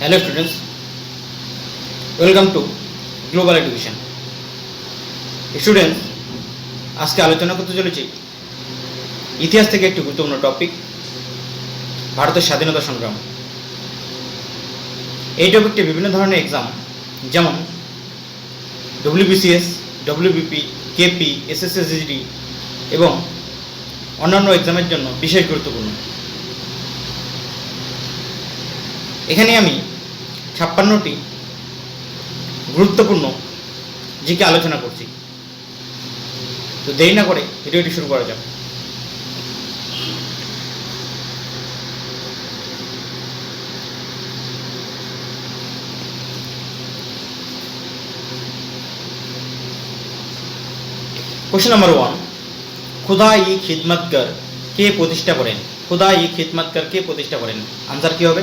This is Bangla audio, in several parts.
Hello students welcome to global education students আজকে আলোচনা করতে চলেছি ইতিহাস থেকে একটি গুরুত্বপূর্ণ টপিক ভারতের স্বাধীনতা সংগ্রাম। এই টপিকটি বিভিন্ন ধরনের এক্সাম যেমন ডব্লিউবিসিএস ডব্লিউবিপি কেপি এসএসএসডি এবং অন্যান্য এক্সামের জন্য বিশেষ গুরুত্বপূর্ণ। এখানে আমি ছাপ্পান্নটি গুরুত্বপূর্ণ জিকে আলোচনা করছি। তো দেরি না করে ভিডিওটি শুরু করা যাক। কোশ্চেন নাম্বার ওয়ান খুদা ই খিদমতগর কে প্রতিষ্ঠা করেন? খুদা ই খিদমতগর কে প্রতিষ্ঠা করেন? আনসার কি হবে?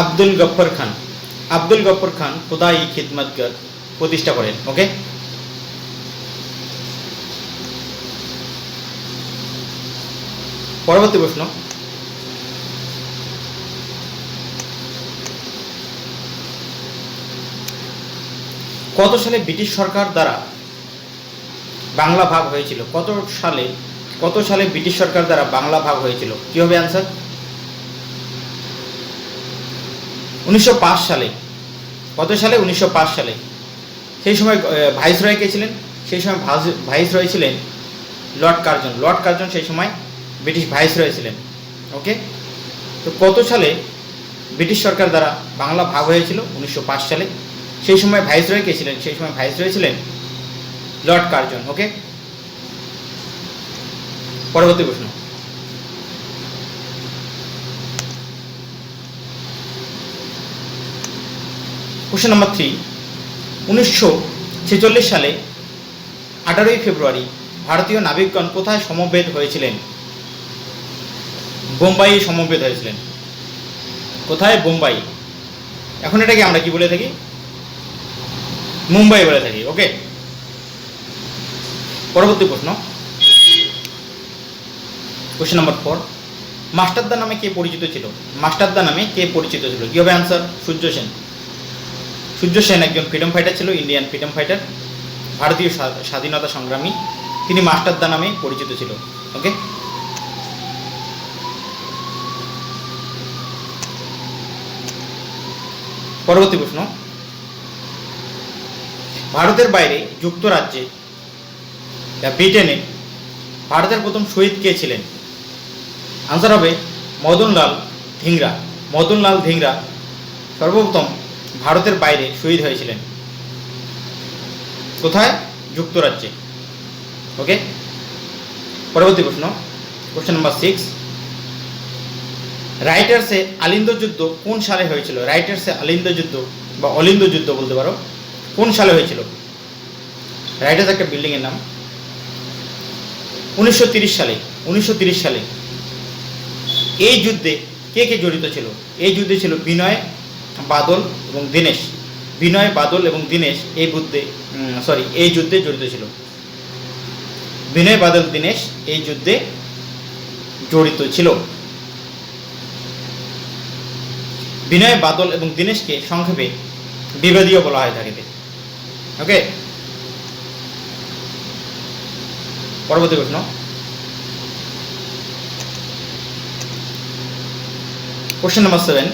আব্দুল গফর খান। আব্দুল গফর খান খুদা ই খিদমতগর প্রতিষ্ঠা করেন, ওকে? পরবর্তী প্রশ্ন। কত সালে ব্রিটিশ সরকার দ্বারা বাংলা ভাগ হয়েছিল? কত সালে কত সালে ব্রিটিশ সরকার দ্বারা বাংলা ভাগ হয়েছিল? কি হবে অ্যান্সার উনিশশো পাঁচ সালে। কত সালে? উনিশশো পাঁচ সালে। সেই সময় ভাইস রয় কে ছিলেন? সেই সময় ভাইস রয় ছিলেন লর্ড কার্জন। লর্ড কার্জন সেই সময় ব্রিটিশ ভাইস রয় ছিলেন। ওকে? তো কত সালে ব্রিটিশ সরকার দ্বারা বাংলা ভাগ হয়েছিল? উনিশশো পাঁচ সালে। সেই সময় ভাইস রয় কে ছিলেন? সেই সময় ভাইস রয় ছিলেন লর্ড কার্জন। ওকে? পরবর্তী প্রশ্ন। কোশ্চেন নাম্বার থ্রি উনিশশো ছেচল্লিশ সালে আঠারোই ফেব্রুয়ারি ভারতীয় নাবিকগণ কোথায় সমবেত হয়েছিলেন? বোম্বাই সমবেত হয়েছিলেন। কোথায়? বোম্বাই। এখন এটাকে আমরা কি বলে থাকি? মুম্বাই বলে থাকি ওকে পরবর্তী প্রশ্ন। কোশ্চেন নাম্বার ফোর মাস্টারদা নামে কে পরিচিত ছিল? মাস্টারদা নামে কে পরিচিত ছিল? কি হবে আনসার সূর্য সেন। সূর্য সেন একজন ফ্রিডম ফাইটার ছিল ইন্ডিয়ান ফ্রিডম ফাইটার ভারতীয় স্বাধীনতা সংগ্রামী। তিনি মাস্টারদা নামে পরিচিত ছিল ওকে পরবর্তী প্রশ্ন। ভারতের বাইরে যুক্তরাজ্যে ব্রিটেনে ভারতের প্রথম শহীদ কে ছিলেন? আনসার হবে মদনলাল ধিংরা। মদনলাল ধিংরা সর্বপ্রথম ভারতের বাইরে শহীদ হয়েছিলেন। কোথায়? যুক্তরাজ্যে। ওকে পরবর্তী প্রশ্ন। কোশ্চেন নাম্বার সিক্স রাইটার্সে আলিন্দ যুদ্ধ কোন সালে হয়েছিল? রাইটার্সে আলিন্দ যুদ্ধ বা অলিন্দ যুদ্ধ বলতে পারো, কোন সালে হয়েছিল? রাইটার্স একটা বিল্ডিংয়ের নাম। উনিশশো সালে উনিশশো সালে এই যুদ্ধে কে কে জড়িত ছিল? এই যুদ্ধে ছিল বিনয় বাদল এবং দীনেশ। বিনয়, বাদল এবং দীনেশ এই যুদ্ধে সরি এই যুদ্ধে জড়িত ছিল। বিনয়, বাদল, দীনেশ এই যুদ্ধে জড়িত ছিল। বিনয়, বাদল এবং দীনেশকে সংক্ষেপে বিবাদীয় বলা হয় থাকে। ওকে পরবর্তী প্রশ্ন। কোশ্চেন নাম্বার সেভেন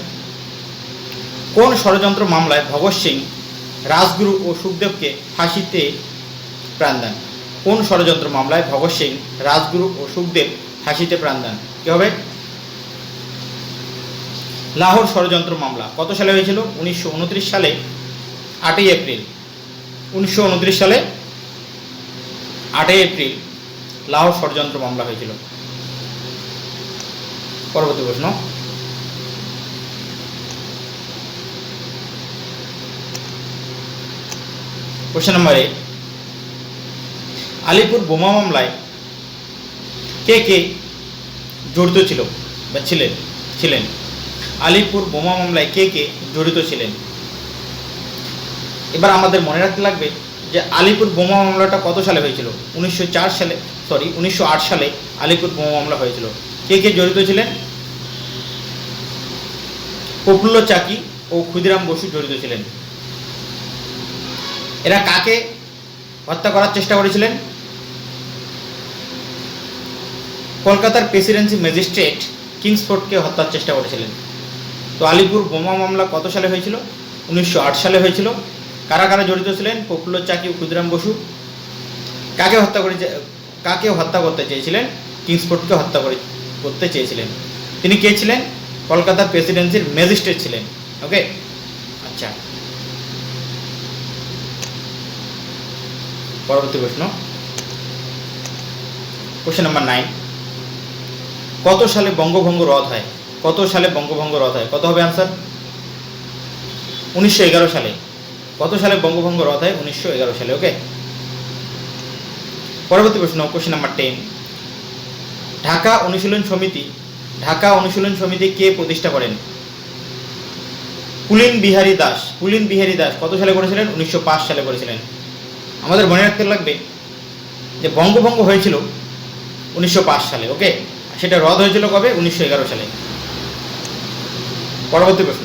কোন ষড়যন্ত্র মামলায় ভগৎ সিং, রাজগুরু ও সুখদেবকে ফাঁসিতে প্রাণ দেন? কোন ষড়যন্ত্র মামলায় ভগৎ সিং, রাজগুরু ও সুখদেব ফাঁসিতে প্রাণ দেন? কি হবে? লাহোর ষড়যন্ত্র মামলা কত সালে হয়েছিল? উনিশশো উনত্রিশ সালে, আটই এপ্রিল। উনিশশো উনত্রিশ সালে, আটই এপ্রিল লাহোর ষড়যন্ত্র মামলা হয়েছিল। পরবর্তী প্রশ্ন। কোশ্চেন নম্বর এইট আলিপুর বোমা মামলায় কে কে জড়িত ছিল বা ছিলেন? ছিলেন। আলিপুর বোমা মামলায় কে কে জড়িত ছিলেন? এবার আমাদের মনে রাখতে লাগবে যে আলিপুর বোমা মামলাটা কত সালে হয়েছিল? উনিশশো চার সালে সরি উনিশশো আট সালে আলিপুর বোমা মামলা হয়েছিল। কে কে জড়িত ছিলেন? প্রফুল্ল চাকি ও ক্ষুদিরাম বসু জড়িত ছিলেন। এরা কাকে হত্যা করার চেষ্টা করেছিলেন? কলকাতার প্রেসিডেন্সি ম্যাজিস্ট্রেট কিংসফোর্ডকে হত্যার চেষ্টা করেছিলেন। তো আলিপুর বোমা মামলা কত সালে হয়েছিল? উনিশশো আট সালে হয়েছিল। কারা কারা জড়িত ছিলেন? প্রফুল্ল চাকি ও ক্ষুদিরাম বসু। কাকে হত্যা করে কাকে হত্যা করতে চেয়েছিলেন? কিংসফোর্ডকে হত্যা করে করতে চেয়েছিলেন। তিনি কে ছিলেন? কলকাতার প্রেসিডেন্সির ম্যাজিস্ট্রেট ছিলেন। ওকে আচ্ছা পরবর্তী প্রশ্ন। কোশ্চেন নাম্বার নাইন কত সালে বঙ্গভঙ্গ রদ হয়? কত সালে বঙ্গভঙ্গ রদ হয়? কত হবে আনসার উনিশশো এগারো সালে। কত সালে বঙ্গভঙ্গ রদ হয়? উনিশশো এগারো সালে ওকে পরবর্তী প্রশ্ন কোশ্চেন নাম্বার টেন ঢাকা অনুশীলন সমিতি, ঢাকা অনুশীলন সমিতি কে প্রতিষ্ঠা করেন? পুলিন বিহারী দাস। পুলিন বিহারী দাস কত সালে করেছিলেন? উনিশশো পাঁচ সালে করেছিলেন। আমাদের মনে রাখতে লাগবে যে বঙ্গভঙ্গ হয়েছিল উনিশশো পাঁচ সালে, ওকে? সেটা রদ হয়েছিল কবে? উনিশশো এগারো সালে। পরবর্তী প্রশ্ন।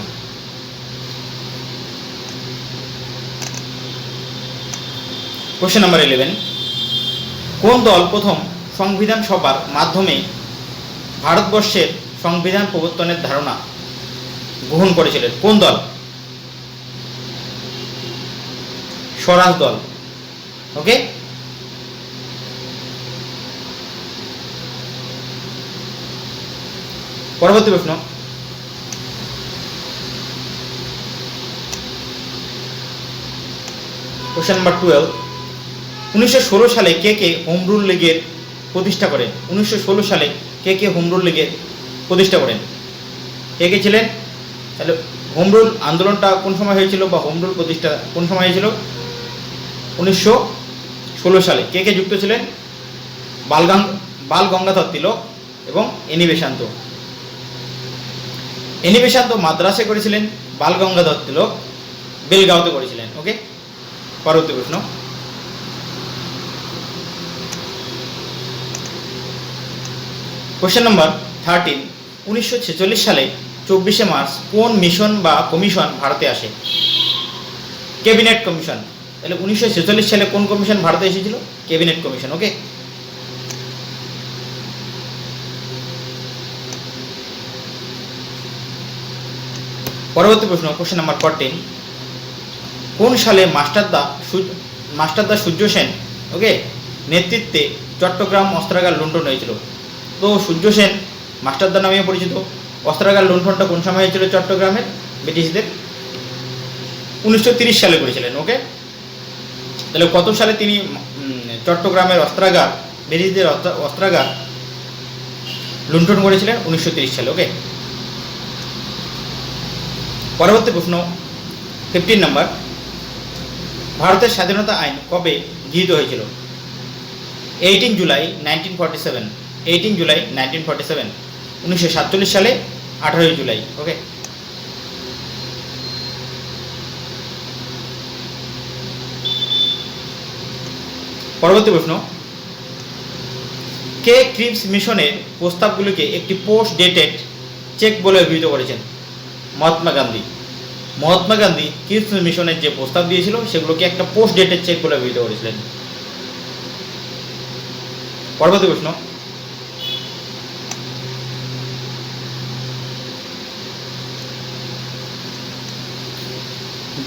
কোশ্চেন নাম্বার ইলেভেন কোন দল প্রথম সংবিধান সভার মাধ্যমে ভারতবর্ষের সংবিধান প্রবর্তনের ধারণা গ্রহণ করেছিলেন? কোন দল? স্বরাজ দল। ওকে? পরবর্তী প্রশ্ন। কোশ্চেন নাম্বার টুয়েলভ উনিশশো ষোলো সালে কে কে হোম রুল লীগের প্রতিষ্ঠা করেন? উনিশশো ষোলো সালে কে কে হোম রুল লীগের প্রতিষ্ঠা করেন? কে কে ছিলেন? তাহলে হোম রুল আন্দোলনটা কোন সময় হয়েছিল বা হোম রুল প্রতিষ্ঠা কোন সময় হয়েছিল? উনিশশো ষোলো সালে কে কে যুক্ত ছিলেন? বালগাং বাল গঙ্গাধর তিলক এবং এনি বেশান্ত। এনি বেশান্ত মাদ্রাসে করেছিলেন বাল গঙ্গাধর তিলক বেলগাঁওতে করেছিলেন, ওকে? পরবর্তী প্রশ্ন। কোশ্চেন নম্বর থার্টিন উনিশশো ছেচল্লিশ সালে চব্বিশে মার্চ কোন মিশন বা কমিশন ভারতে আসে? Cabinet commission. তাহলে উনিশশো ছেচল্লিশ সালে কোন কমিশন ভারতে এসেছিল? ক্যাবিনেট কমিশন ওকে পরবর্তী প্রশ্ন কোশ্চেন নাম্বার ফোরটিন কোন সালে মাস্টারদা মাস্টারদা সূর্য সেন ওকে নেতৃত্বে চট্টগ্রাম অস্ত্রাগার লুণ্ঠন হয়েছিল। তো সূর্য সেন মাস্টারদা নামে পরিচিত। অস্ত্রাগার লুণ্ঠনটা কোন সময় হয়েছিল চট্টগ্রামের ব্রিটিশদের? উনিশশো সালে করেছিলেন ওকে তাহলে কত সালে তিনি চট্টগ্রামের অস্ত্রাগার, ব্রিটিশদের অস্ত্রাগার লুণ্ঠন করেছিলেন উনিশশো সালে ওকে পরবর্তী প্রশ্ন ফিফটিন নাম্বার ভারতের স্বাধীনতা আইন কবে গৃহীত হয়েছিল? Eighteen July nineteen forty seven eighteen July nineteen forty seven উনিশশো সাতচল্লিশ সালে, আঠারোই জুলাই ওকে পরবর্তী প্রশ্ন। কে ক্রিপস মিশনের প্রস্তাবগুলিকে একটি পোস্ট ডেটেড চেক বলে অভিহিত করেছেন? মহাত্মা গান্ধী। মহাত্মা গান্ধী ক্রিপস মিশনের যে প্রস্তাব দিয়েছিল, সেগুলোকে একটা পোস্ট ডেটেড চেক বলে অভিহিত করেছিলেন। পরবর্তী প্রশ্ন।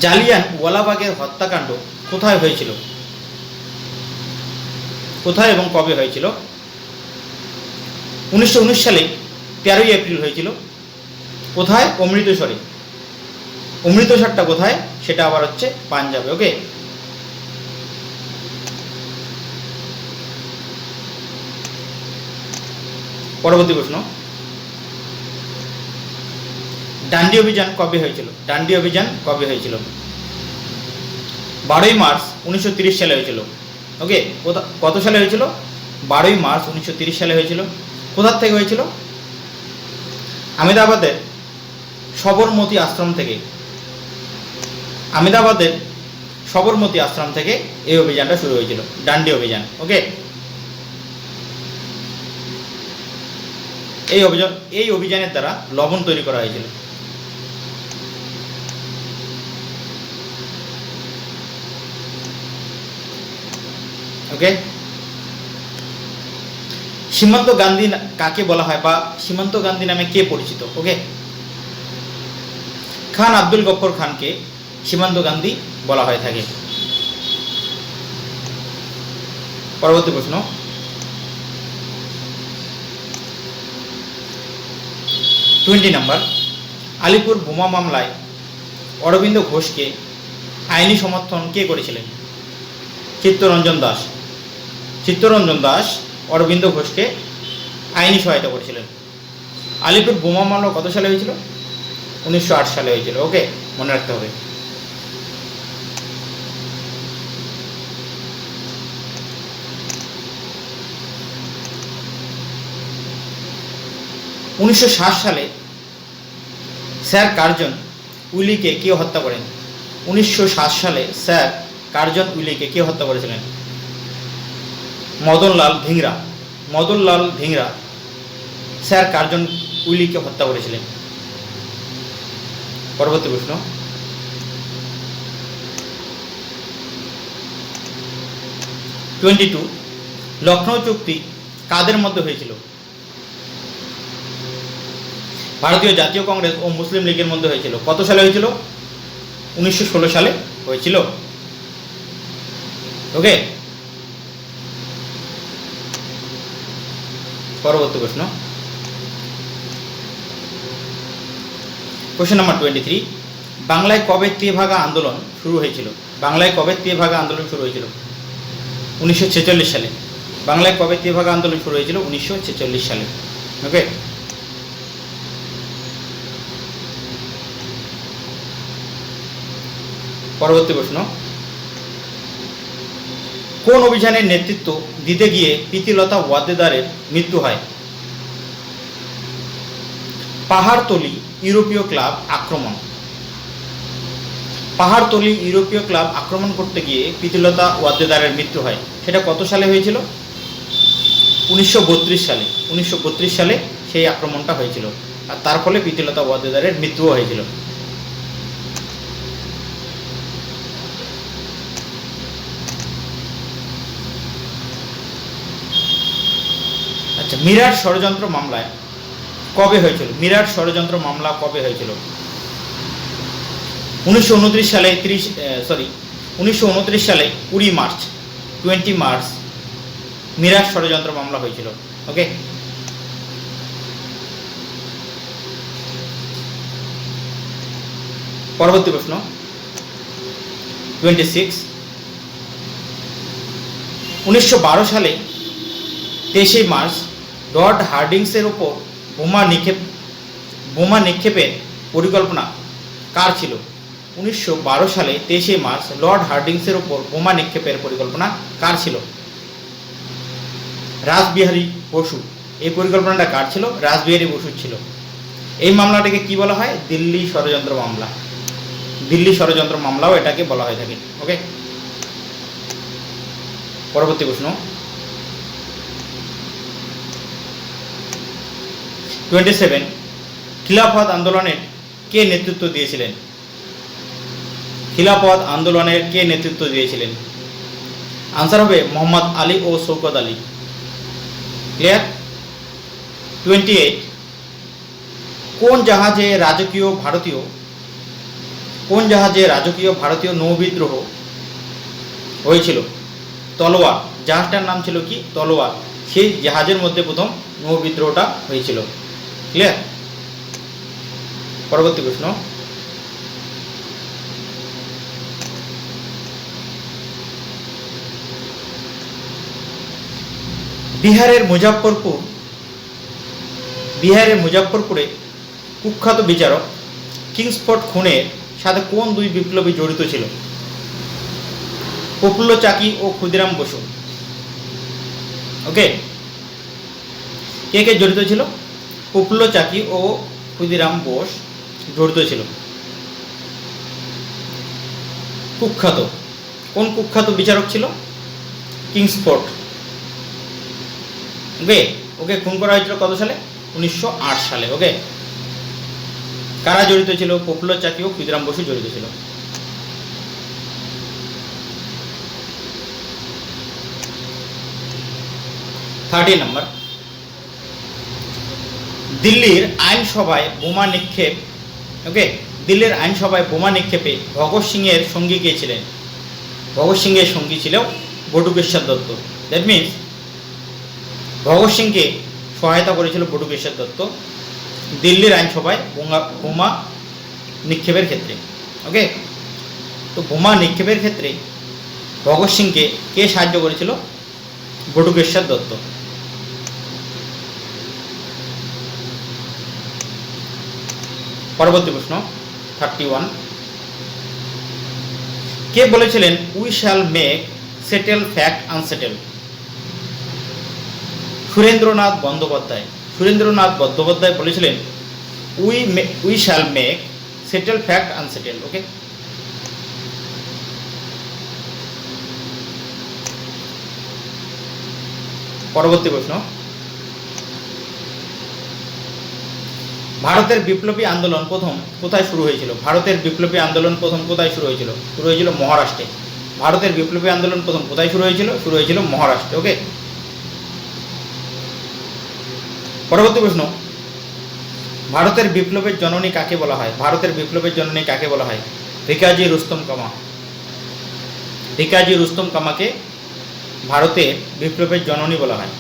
জালিয়ান ওয়ালাবাগের হত্যাকাণ্ড কোথায় হয়েছিল? কোথায় এবং কবে হয়েছিল? উনিশশো উনিশ সালে তেরোই এপ্রিল হয়েছিল। কোথায়? অমৃতসরে। অমৃতসরটা কোথায়? সেটা আবার হচ্ছে পাঞ্জাবে ওকে পরবর্তী প্রশ্ন। ডান্ডি অভিযান কবে হয়েছিল? ডান্ডি অভিযান কবে হয়েছিল? বারোই মার্চ উনিশশো সালে হয়েছিল। ওকে কত সালে হয়েছিল? বারোই মার্চ উনিশশো সালে হয়েছিল। কোথার থেকে হয়েছিল? আমেদাবাদের সবরমতী আশ্রম থেকে। আমেদাবাদের সবরমতী আশ্রম থেকে এই অভিযানটা শুরু হয়েছিল, ডান্ডি অভিযান, ওকে? এই অভিযান এই অভিযানের দ্বারা লবণ তৈরি করা হয়েছিল। ওকে সীমান্ত গান্ধী কাকে বলা হয়? বা সীমান্ত গান্ধী নামে কে পরিচিত? ওকে খান আব্দুল গফর খানকে সীমান্ত গান্ধী বলা হয়ে থাকে। পরবর্তী প্রশ্ন। টোয়েন্টি নাম্বার আলিপুর বোমা মামলায় অরবিন্দ ঘোষকে আইনি সমর্থন কে করেছিলেন? চিত্তরঞ্জন দাস। চিত্তরঞ্জন দাস, অরবিন্দ ঘোষকে আইনি সহায়তা করেছিলেন। আলিপুর বোমা মামলা কত সালে হয়েছিল? উনিশশো আট সালে হয়েছিল। ওকে, মনে রাখতে হবে। উনিশশো ষাট সালে স্যার কার্জন উইলিকে কে হত্যা করেন? উনিশশো ষাট সালে স্যার কার্জন উইলিকে কে হত্যা করেছিলেন? মদনলাল ধিংরা। মদনলাল ধিংরা স্যার কার্জন উইলিকে হত্যা করেছিলেন। পরবর্তী প্রশ্ন। টোয়েন্টি টু লখনৌ চুক্তি কাদের মধ্যে হয়েছিল? ভারতীয় জাতীয় কংগ্রেস ও মুসলিম লীগের মধ্যে হয়েছিল। কত সালে হয়েছিল? উনিশশো ষোলো সালে হয়েছিল। ওকে পরবর্তী প্রশ্ন। কোশ্চেন নাম্বার টোয়েন্টি থ্রি বাংলায় কবে তেভাগা আন্দোলন শুরু হয়েছিল? বাংলায় কবে তেভাগা আন্দোলন শুরু হয়েছিল? উনিশশো ছেচল্লিশ সালে। বাংলায় কবে তেভাগা আন্দোলন শুরু হয়েছিল? উনিশশো ছেচল্লিশ সালে। ওকে পরবর্তী প্রশ্ন। কোন অভিযানের নেতৃত্ব দিতে গিয়ে প্রীতিলতা ওয়াদ্দেদারের মৃত্যু হয়? পাহাড়তলি ইউরোপীয় ক্লাব আক্রমণ। পাহাড়তলি ইউরোপীয় ক্লাব আক্রমণ করতে গিয়ে প্রীতিলতা ওয়াদ্দেদারের মৃত্যু হয়। সেটা কত সালে হয়েছিল? উনিশশো বত্রিশ সালে। উনিশশো বত্রিশ সালে সেই আক্রমণটা হয়েছিল। আর তার ফলে প্রীতিলতা ওয়াদ্দেদারের মৃত্যুও হয়েছিল। আচ্ছা মিরাট ষড়যন্ত্র মামলায় কবে হয়েছিল? মিরাট ষড়যন্ত্র মামলা কবে হয়েছিল? উনিশশো উনত্রিশ সালে তিরিশ সরি উনিশশো উনত্রিশ সালে কুড়ি মার্চ টোয়েন্টি মার্চ মিরাট ষড়যন্ত্র মামলা হয়েছিল ওকে পরবর্তী প্রশ্ন টোয়েন্টি সিক্স উনিশশো বারো সালে তেইশে মার্চ লর্ড হার্ডিংসের ওপর বোমা নিক্ষেপ, বোমা নিক্ষেপের পরিকল্পনা কার ছিল? উনিশশো বারো সালে তেইশে মার্চ লর্ড হার্ডিংসের ওপর বোমা নিক্ষেপের পরিকল্পনা কার ছিল? রাসবিহারী বসু। এই পরিকল্পনাটা কার ছিল? রাসবিহারী বসুর ছিল। এই মামলাটাকে কি বলা হয়? দিল্লি ষড়যন্ত্র মামলা। দিল্লি ষড়যন্ত্র মামলাও এটাকে বলা হয়ে থাকে। ওকে পরবর্তী প্রশ্ন। টোয়েন্টি সেভেন খিলাফত আন্দোলনের কে নেতৃত্ব দিয়েছিলেন? খিলাফত আন্দোলনের কে নেতৃত্ব দিয়েছিলেন? আনসার হবে মোহাম্মদ আলী ও Shaukat Ali. Clear twenty eight কোন জাহাজে রাজকীয় ভারতীয়, কোন জাহাজে রাজকীয় ভারতীয় নৌবিদ্রোহ হয়েছিল? তলোয়ার। জাহাজটার নাম ছিল কি? তলোয়ার। সেই জাহাজের মধ্যে প্রথম নৌবিদ্রোহটা হয়েছিল। ক্লিয়ার পরবর্তী প্রশ্ন। বিহারের মুজাফরপুর বিহারের মুজাফরপুরে কুখ্যাত বিচারক কিংসফোর্ড খুনের সাথে কোন দুই বিপ্লবী জড়িত ছিল? প্রফুল্ল চাকি ও ক্ষুদিরাম বসু। ওকে কে কে জড়িত ছিল? প্রফুল্ল চাকি ও ক্ষুদিরাম বোস জড়িত ছিল। কুখ্যাত। কোন কুখ্যাত বিচারক ছিল? কিংসফোর্ড। ওকে ওকে খুন করা হয়েছিল কত সালে? উনিশশো আট সালে, ওকে? কারা জড়িত ছিল? প্রফুল্ল চাকি ও ক্ষুদিরাম বসু জড়িত ছিল। Thirty number. দিল্লির আইনসভায় বোমা নিক্ষেপ ওকে দিল্লির আইনসভায় বোমা নিক্ষেপে ভগৎ সিংয়ের সঙ্গী কে ছিলেন? ভগৎ সিংয়ের সঙ্গী ছিল বটুকেশ্বর দত্ত। দ্যাট মিনস ভগৎ সিংকে সহায়তা করেছিল বটুকেশ্বর দত্ত দিল্লির আইনসভায় বোমা বোমা নিক্ষেপের ক্ষেত্রে ওকে তো বোমা নিক্ষেপের ক্ষেত্রে ভগৎ সিংকে কে সাহায্য করেছিল? বটুকেশ্বর দত্ত। পরবর্তী প্রশ্ন থার্টি ওয়ান কে বলেছিলেন we shall make settle fact unsettle Surendranath Bandyopadhyay. Surendranath Bandyopadhyay বলেছিলেন we we shall make settle fact unsettle okay পরবর্তী প্রশ্ন ভারতের বিপ্লবী আন্দোলন প্রথম কোথায় শুরু হয়েছিল? ভারতের বিপ্লবী আন্দোলন প্রথম কোথায় শুরু হয়েছিল? শুরু হয়েছিল মহারাষ্ট্রে। ভারতের বিপ্লবী আন্দোলন প্রথম কোথায় শুরু হয়েছিল? শুরু হয়েছিল মহারাষ্ট্রে, ওকে? পরবর্তী প্রশ্ন। ভারতের বিপ্লবের জননী কাকে বলা হয়? ভারতের বিপ্লবের জননী কাকে বলা হয়? ভিকাজি রুস্তম কামা। ভিকাজি রুস্তম কামাকে ভারতের বিপ্লবের জননী বলা হয়।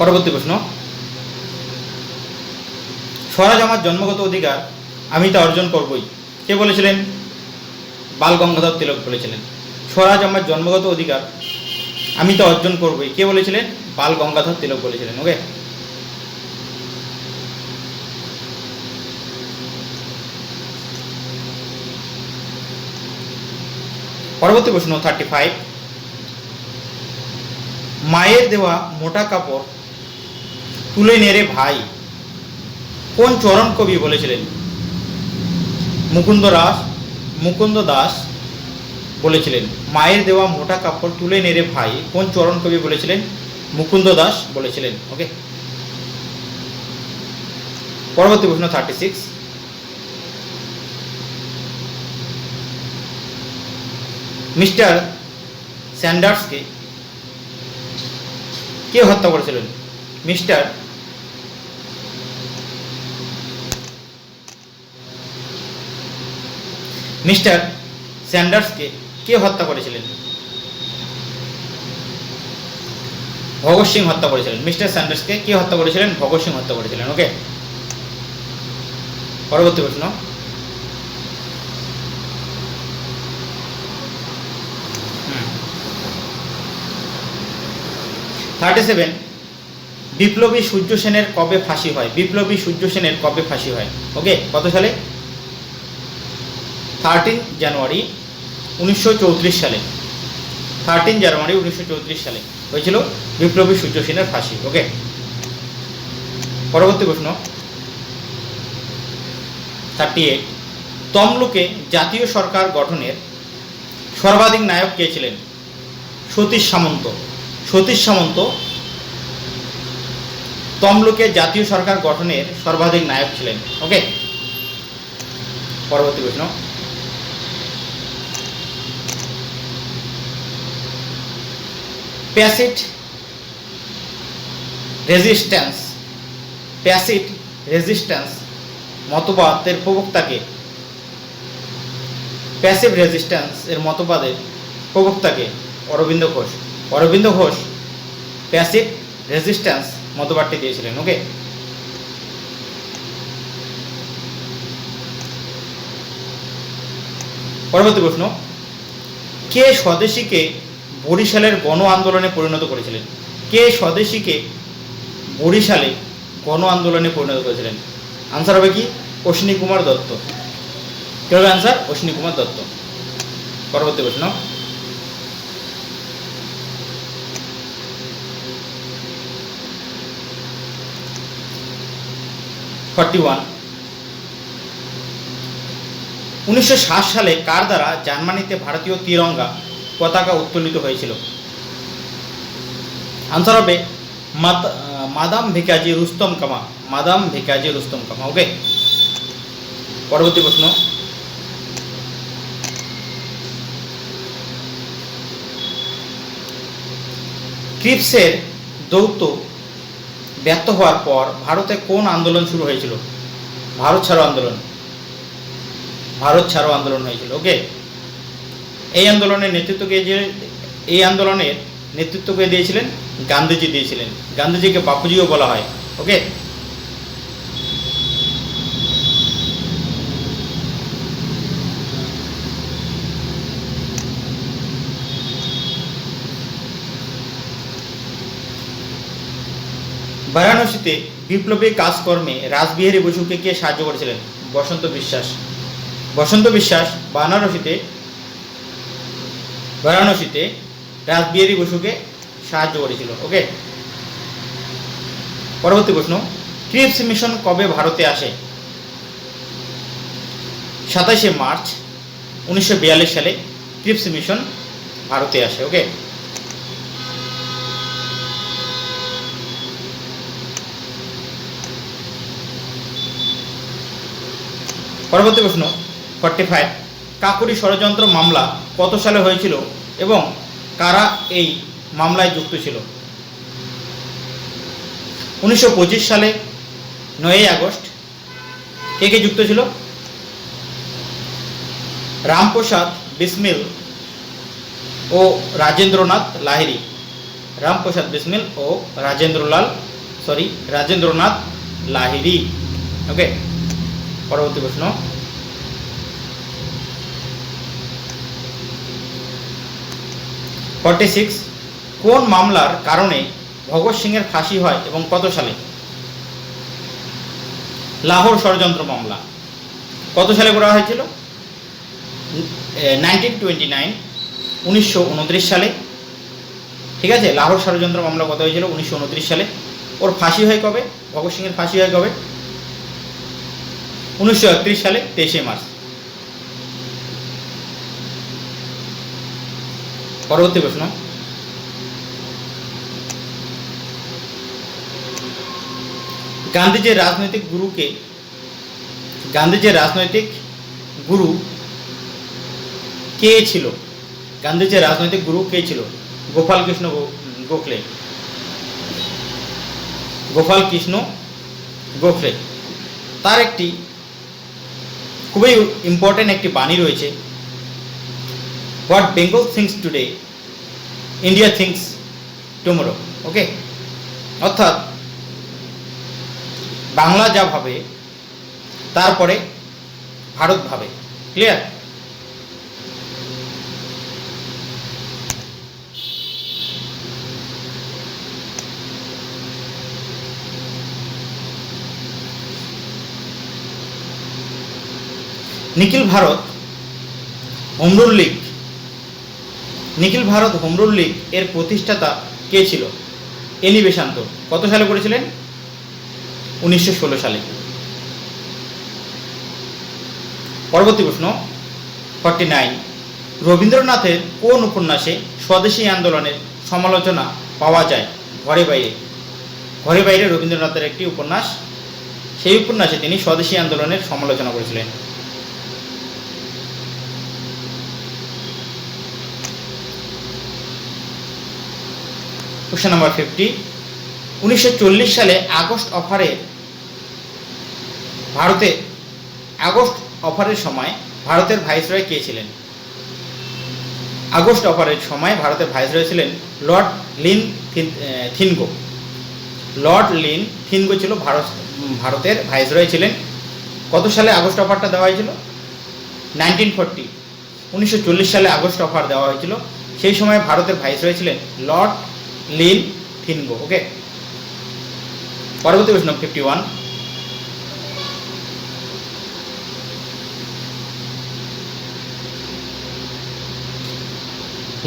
পরবর্তী প্রশ্ন। স্বরাজ আমার জন্মগত অধিকার, আমি তা অর্জন করবই। কে বলেছিলেন? বাল গঙ্গাধর তিলক বলেছিলেন। স্বরাজ আমার জন্মগত অধিকার, আমি তা অর্জন করবই। কে বলেছিলেন? বাল গঙ্গাধর তিলক বলেছিলেন, ওকে? পরবর্তী প্রশ্ন থার্টি ফাইভ। মায়ের দেওয়া মোটা কাপড় তুলে নেড়ে ভাই। কোন চরণ কবি বলেছিলেন? মুকুন্দ দাস মুকুন্দ দাস বলেছিলেন, মায়ের দেওয়া মোটা কাপড় তুলে নেড়ে ভাই। কোন চরণ কবি বলেছিলেন? মুকুন্দ দাস বলেছিলেন ওকে পরবর্তী প্রশ্ন থার্টি সিক্স মিস্টার স্যান্ডার্সকে কে হত্যা করেছিলেন? মিস্টার মিস্টার স্যান্ডার্সকে কে হত্যা করেছিলেন? ভগৎ সিং হত্যা করেছিলেন। মিস্টার স্যান্ডার্সকে কে হত্যা করেছিলেন? ভগৎ সিং হত্যা করেছিলেন, ওকে? পরবর্তী প্রশ্ন। Thirty seven. বিপ্লবী সূর্য সেনের কবে ফাঁসি হয়? বিপ্লবী সূর্য সেনের কবে ফাঁসি হয়? ওকে, কত সালে? থার্টিন জানুয়ারি উনিশশো চৌত্রিশ সালে। থার্টিন জানুয়ারি উনিশশো চৌত্রিশ সালে হয়েছিল বিপ্লবী সূর্য সেনের ফাঁসি ওকে পরবর্তী প্রশ্ন। থার্টি এইট তমলুকে জাতীয় সরকার গঠনের সর্বাধিক নায়ক কে ছিলেন? সতীশ সামন্ত। সতীশ সামন্ত তমলুকে জাতীয় সরকার গঠনের সর্বাধিক নায়ক ছিলেন ওকে পরবর্তী প্রশ্ন। প্যাসিড রেজিস্ট্যান্স প্যাসিড রেজিস্ট্যান্স মতবাদের প্রবক্তাকে, প্যাসিভ রেজিস্ট্যান্স এর মতবাদের প্রবক্তাকে অরবিন্দ ঘোষ অরবিন্দ ঘোষ প্যাসিভ রেজিস্ট্যান্স মতবাদটি দিয়েছিলেন ওকে পরবর্তী প্রশ্ন, কে স্বদেশীকে বরিশালের গণ আন্দোলনে পরিণত করেছিলেন। কে স্বদেশীকে বরিশালে গণ আন্দোলনে পরিণত করেছিলেন? আনসার হবে কি? অশ্বিনী কুমার দত্ত। কি হবে আনসার অশ্বিনী কুমার দত্ত। পরবর্তী প্রশ্ন। ফর্টি ওয়ান উনিশশো সালে কার দ্বারা জার্মানিতে ভারতীয় তিরঙ্গা পতাকা উত্তোলিত হয়েছিল। আনসার হবে মাদাম ভিকাজি রুস্তম কামা, মাদাম ভিকাজি রুস্তম কামা ওকে পরবর্তী প্রশ্ন। ক্রিপসের দৌত্য ব্যর্থ হওয়ার পর ভারতে কোন আন্দোলন শুরু হয়েছিল? ভারত ছাড়ো আন্দোলন। ভারত ছাড়ো আন্দোলন হয়েছিল ওকে এই আন্দোলনের নেতৃত্বকে যে, এই আন্দোলনের নেতৃত্বকে দিয়েছিলেন, গান্ধীজি দিয়েছিলেন। গান্ধীজিকে বাপুজিও বলা হয়। ওকে? বারাণসীতে বিপ্লবী কাজকর্মে রাসবিহারী বসুকে কে সাহায্য করেছিলেন? বসন্ত বিশ্বাস। বসন্ত বিশ্বাস বারাণসীতে বারাণসীতে রাসবিহারী বসুকে সাহায্য করেছিল ওকে পরবর্তী প্রশ্ন ক্রিপস মিশন কবে ভারতে আসে? সাতাশে মার্চ উনিশশো বিয়াল্লিশ সালে ক্রিপস মিশন ভারতে আসে ওকে পরবর্তী প্রশ্ন ফর্টি ফাইভ কাকুরি ষড়যন্ত্র মামলা কত সালে হয়েছিল এবং কারা এই মামলায় যুক্ত ছিল? উনিশশো পঁচিশ সালে নয়ই আগস্ট কে কে যুক্ত ছিল? রামপ্রসাদ বিসমিল ও রাজেন্দ্রনাথ লাহিরি রামপ্রসাদ বিসমিল ও রাজেন্দ্রলাল সরি রাজেন্দ্রনাথ লাহিরি ওকে পরবর্তী প্রশ্ন। ফর্টি সিক্স, কোন মামলার কারণে ভগৎ সিংয়ের ফাঁসি হয় এবং কত সালে? লাহোর ষড়যন্ত্র মামলা। কত সালে করা হয়েছিল? নাইনটিন টোয়েন্টি নাইন উনিশশো উনত্রিশ সালে। ঠিক আছে? লাহোর ষড়যন্ত্র মামলা কত হয়েছিল? উনিশশো উনত্রিশ সালে। ওর ফাঁসি হয় কবে? ভগৎ সিংয়ের ফাঁসি হয় কবে? উনিশশো একত্রিশ সালে, তেইশে মার্চ। পরবর্তী প্রশ্ন। গান্ধীজির রাজনৈতিক গুরুকে, গান্ধীজির রাজনৈতিক গুরু কে ছিল? গান্ধীজির রাজনৈতিক গুরু কে ছিল? গোপাল কৃষ্ণ গোখলে। গোপাল কৃষ্ণ গোখলে। তার একটি খুবই ইম্পর্টেন্ট একটি বাণী রয়েছে। What Bengal thinks today India thinks tomorrow okay অর্থাৎ, বাংলা যা ভাবে, তারপরে ভারত ভাবে ক্লিয়ার নিখিল ভারত হোমরুল লীগ নিখিল ভারত হোমরুল লীগ এর প্রতিষ্ঠাতা কে ছিল? এলি বেশান্ত। কত সালে করেছিলেন? উনিশশো ষোলো সালে। পরবর্তী প্রশ্ন ফর্টি নাইন রবীন্দ্রনাথের কোন উপন্যাসে স্বদেশী আন্দোলনের সমালোচনা পাওয়া যায়? ঘরে বাইরে। ঘরে বাইরে রবীন্দ্রনাথের একটি উপন্যাস। সেই উপন্যাসে তিনি স্বদেশী আন্দোলনের সমালোচনা করেছিলেন। কোশ্চেন নাম্বার ফিফটি উনিশশো চল্লিশ সালে আগস্ট অফারে ভারতে, আগস্ট অফারের সময় ভারতের ভাইসরয় কে ছিলেন? আগস্ট অফারের সময় ভারতের ভাইসরয় ছিলেন Lord Linlithgow Lord Linlithgow ছিল ভারত, ভারতের ভাইসরয় ছিলেন। কত সালে আগস্ট অফারটা দেওয়া হয়েছিল? নাইনটিন ফোরটি উনিশশো চল্লিশ সালে আগস্ট অফার দেওয়া হয়েছিল। সেই সময় ভারতের ভাইসরয় ছিলেন লর্ড লিন থিনগো ওকে পরবর্তী প্রশ্ন ফিফটি ওয়ান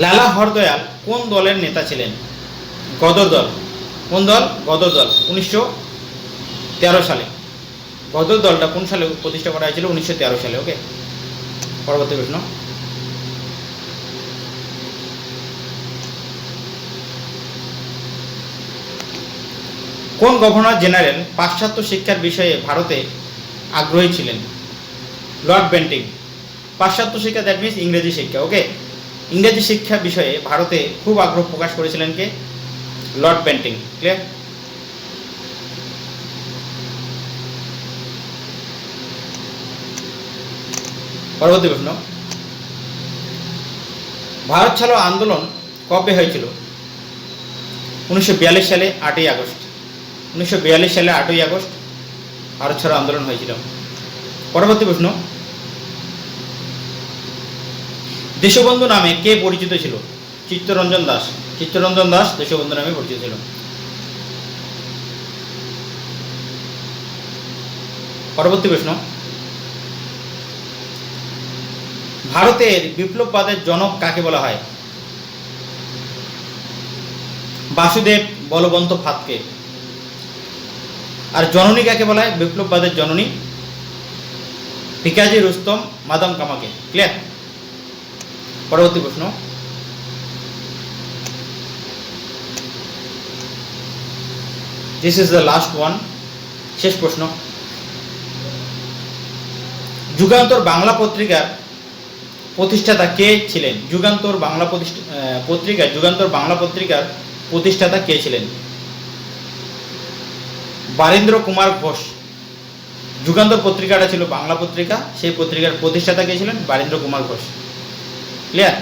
লালা হরদয়াল কোন দলের নেতা ছিলেন? গদর দল। কোন দল? গদর দল। উনিশশো তেরো সালে। গদর দলটা কোন সালে প্রতিষ্ঠা করা হয়েছিল? উনিশশো তেরো সালে ওকে পরবর্তী প্রশ্ন। কোন গভর্নর জেনারেল পাশ্চাত্য শিক্ষার বিষয়ে ভারতে আগ্রহী ছিলেন? Lord Bentinck. পাশ্চাত্য শিক্ষা দ্যাট মিনস ইংরেজি শিক্ষা ওকে ইংরেজি শিক্ষা বিষয়ে ভারতে খুব আগ্রহ প্রকাশ করেছিলেন কে? লর্ড বেন্টিং ক্লিয়ার পরবর্তী প্রশ্ন। ভারত ছাড়ো আন্দোলন কবে হয়েছিল? উনিশশো বিয়াল্লিশ সালে আটই আগস্ট। উনিশশো বিয়াল্লিশ সালে আটই আগস্ট ভারত ছাড়ো আন্দোলন হয়েছিল। পরবর্তী প্রশ্ন। দেশবন্ধু নামে কে পরিচিত ছিল? চিত্তরঞ্জন দাস। চিত্তরঞ্জন দাস দেশবন্ধু নামে পরিচিত ছিল। পরবর্তী প্রশ্ন। ভারতের বিপ্লববাদের জনক কাকে বলা হয়? বাসুদেব বলবন্ত ফাতকে। আর জননী কাকে বলা হয়? বিপ্লববাদের জননী। ভিকাজি রুস্তম, মাদাম কামাকে। ক্লিয়ার পরবর্তী প্রশ্ন। This is the last one শেষ প্রশ্ন। যুগান্তর বাংলা পত্রিকার প্রতিষ্ঠাতা কে ছিলেন? যুগান্তর বাংলা প্রতিষ্ঠা পত্রিকা যুগান্তর বাংলা পত্রিকার প্রতিষ্ঠাতা কে ছিলেন? বারেন্দ্র কুমার ঘোষ। যুগান্তর পত্রিকাটা ছিল বাংলা পত্রিকা, সেই পত্রিকার প্রতিষ্ঠাতা কে ছিলেন বারেন্দ্র কুমার ঘোষ। ক্লিয়ার